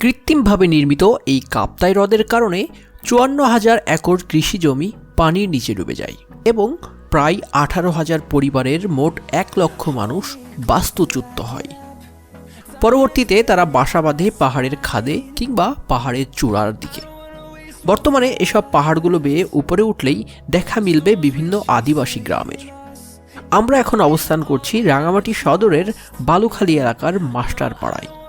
কৃত্রিমভাবে নির্মিত এই কাপ্তাই হ্রদের কারণে চুয়ান্ন হাজার একর কৃষি জমি পানির নিচে ডুবে যায় এবং প্রায় আঠারো হাজার পরিবারের মোট এক লক্ষ মানুষ বাস্তুচ্যুত হয়। পরবর্তীতে তারা বাসা বাঁধে পাহাড়ের খাদে কিংবা পাহাড়ের চূড়ার দিকে। বর্তমানে এসব পাহাড়গুলো বেয়ে উপরে উঠলেই দেখা মিলবে বিভিন্ন আদিবাসী গ্রামের। আমরা এখন অবস্থান করছি রাঙামাটি সদরের বালুখালী এলাকার মাস্টার পাড়ায়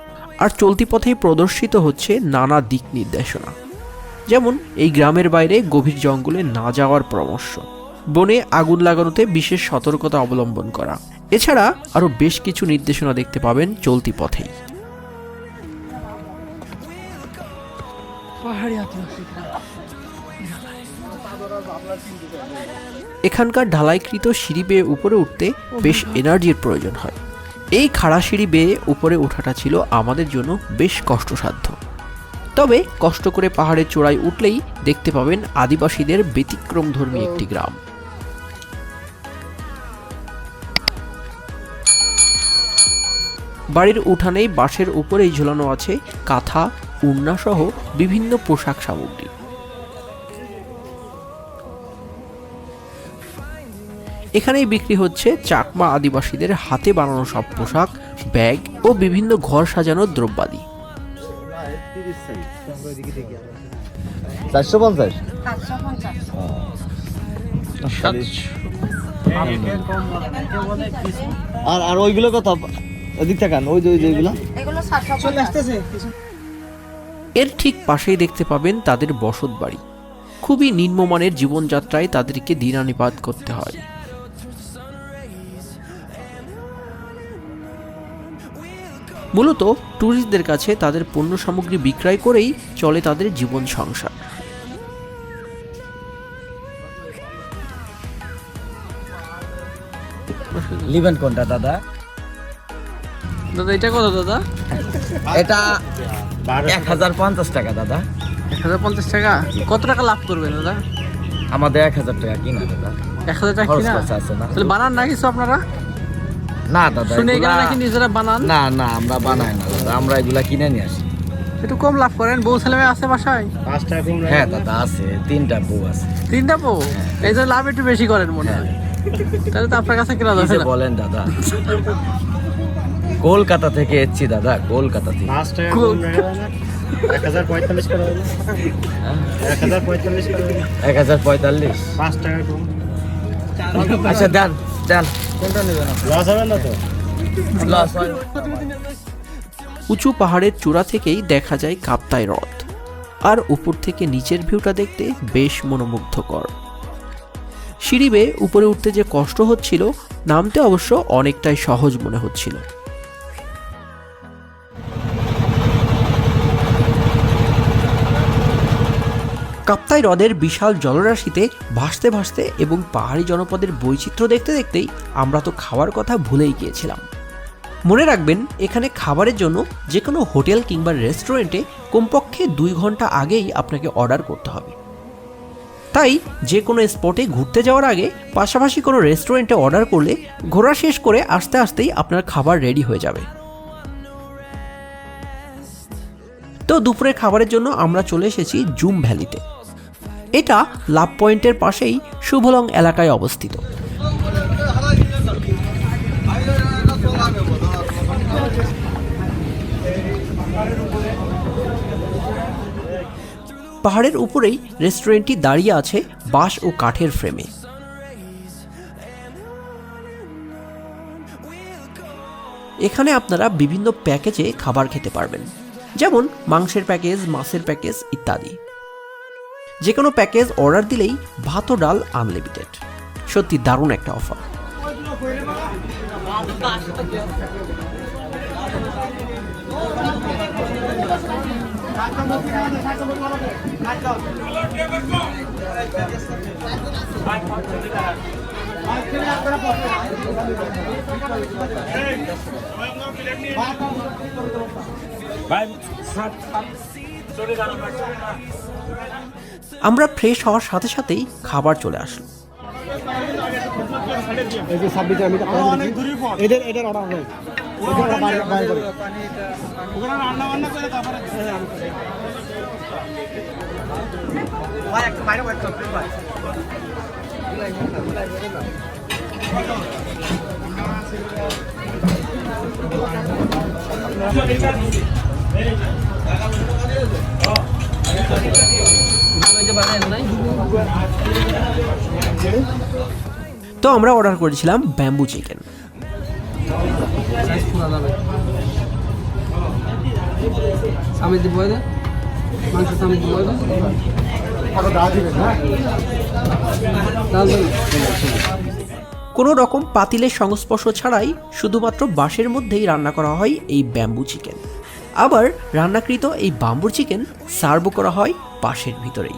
আর চলতি পথেই প্রদর্শিত হচ্ছে নানা দিক নির্দেশনা। যেমন এই গ্রামের বাইরে গভীর জঙ্গলে না যাওয়ার পরামর্শ বনে আগুন লাগানোতে বিশেষ সতর্কতা অবলম্বন করা। এছাড়া আরও বেশ কিছু নির্দেশনা দেখতে পাবেন চলতি পথেই। এখানকার ঢালাইকৃত সিঁড়ি বেয়ে উপরে উঠতে বেশ এনার্জির প্রয়োজন হয়। এই খাড়া সিঁড়ি বেয়ে উপরে ওঠাটা ছিল আমাদের জন্য বেশ কষ্টসাধ্য। তবে কষ্ট করে পাহাড়ের চূড়ায় উঠলেই দেখতে পাবেন আদিবাসীদের ব্যতিক্রমধর্মী একটি গ্রাম। বাড়ির উঠানেই বাঁশের উপরেই ঝুলানো আছে কাঁথা উন্না সহ বিভিন্ন পোশাক সামগ্রী। এখানেই বিক্রি হচ্ছে চাকমা আদিবাসীদের হাতে বানানো সব পোশাক ব্যাগ ও বিভিন্ন ঘর সাজানোর দ্রব্যাদি। চারশো পঞ্চাশ? আর আর ওইগুলো কত? ওদিক থাকান ওই ওই যে ওইগুলো এগুলো সাতশো পঞ্চাশ। এর ঠিক পাশেই দেখতে পাবেন তাদের বসত বাড়ি। খুবই নিম্নমানের জীবনযাত্রায় তাদেরকে দিনানিপাত করতে হয়। মূলত ট্যুরিস্টদের কাছে তাদের পণ্য সামগ্রী বিক্রয় করেই চলে তাদের জীবন সংসার। লিবেন কোনটা দাদা? দাদা এটা কত দাদা? এটা এক হাজার পঞ্চাশ টাকা দাদা। এক হাজার পঞ্চাশ টাকা? কত টাকা লাভ করবেন দাদা? আমাদের এক হাজার টাকা কিনা দাদা। এক হাজার টাকা কিনা? আছে না। তাহলে বানান না কিছু আপনারা? না দাদা শুনে এগুলা- নাকি নিজেরা বানান? না না আমরা বানাই না দাদা আমরা এগুলা কিনে নিয়ে আসি। একটু কম লাভ করেন বউ ছেলে মেয়ে আছে বাসায়? হ্যাঁ দাদা আছে তিনটা বউ আছে। তিনটা বউ? এই জন্য লাভ একটু বেশি করেন মনে হয়। তাহলে তো আপনার কাছে কেনা যে না। বলেন দাদা। কলকাতা থেকে এসছি দাদা কলকাতা থেকে। পাঁচ টাকা কম রাখা এক হাজার পঁয়তাল্লিশ? এক হাজার পঁয়তাল্লিশ করে হবে না? এক হাজার পঁয়তাল্লিশ। পাঁচ টাকা কম। আচ্ছা দেন। দেন কোনটা নেবেন লস হবে না তো? লস হয় উঁচু পাহাড়ের চূড়া থেকেই দেখা যায় কাপ্তাই হ্রদ। আর উপর থেকে নিচের ভিউটা দেখতে বেশ মনোমুগ্ধকর। সিঁড়ি বেয়ে উপরে উঠতে যে কষ্ট হচ্ছিল নামতে অবশ্য অনেকটাই সহজ মনে হচ্ছিল। কাপ্তাই হ্রদের বিশাল জলরাশিতে ভাসতে ভাসতে এবং পাহাড়ি জনপদের বৈচিত্র্য দেখতে দেখতেই আমরা তো খাওয়ার কথা ভুলেই গিয়েছিলাম। মনে রাখবেন, এখানে খাবারের জন্য যে কোনো হোটেল কিংবা রেস্টুরেন্টে কমপক্ষে দুই ঘণ্টা আগেই আপনাকে অর্ডার করতে হবে। তাই যে কোনো স্পটে ঘুরতে যাওয়ার আগে পাশাপাশি কোনো রেস্টুরেন্টে অর্ডার করলে ঘোরা শেষ করে আস্তে আস্তেই আপনার খাবার রেডি হয়ে যাবে। তো দুপুরের খাবারের জন্য আমরা চলে এসেছি জুম ভ্যালিতে। এটা লাভ পয়েন্টের পাশেই শুভলং এলাকায় অবস্থিত। পাহাড়ের উপরেই রেস্টুরেন্টটি দাঁড়িয়ে আছে বাঁশ ও কাঠের ফ্রেমে। এখানে আপনারা বিভিন্ন প্যাকেজে খাবার খেতে পারবেন। যেমন মাংসের প্যাকেজ, মাছের প্যাকেজ ইত্যাদি। যে কোনো প্যাকেজ অর্ডার দিলেই ভাত ও ডাল আনলিমিটেড। সত্যি দারুণ একটা অফার। আমরা ফ্রেশ হওয়ার সাথে সাথেই খাবার চলে আসলো। এদের এদের অর্ডার হবে তো আমরা অর্ডার করেছিলাম ব্যাম্বু চিকেন কোনো রকম পাতিলের সংস্পর্শ ছাড়াই শুধুমাত্র বাঁশের মধ্যেই রান্না করা হয় এই ব্যাম্বু চিকেন আবার রান্নাকৃত এই বাম্বুর চিকেন সার্ভ করা হয় পাশের ভিতরেই।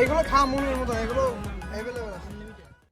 এগুলো খাওয়া মনের মতো এগুলো অ্যাভেলেবেল আছে।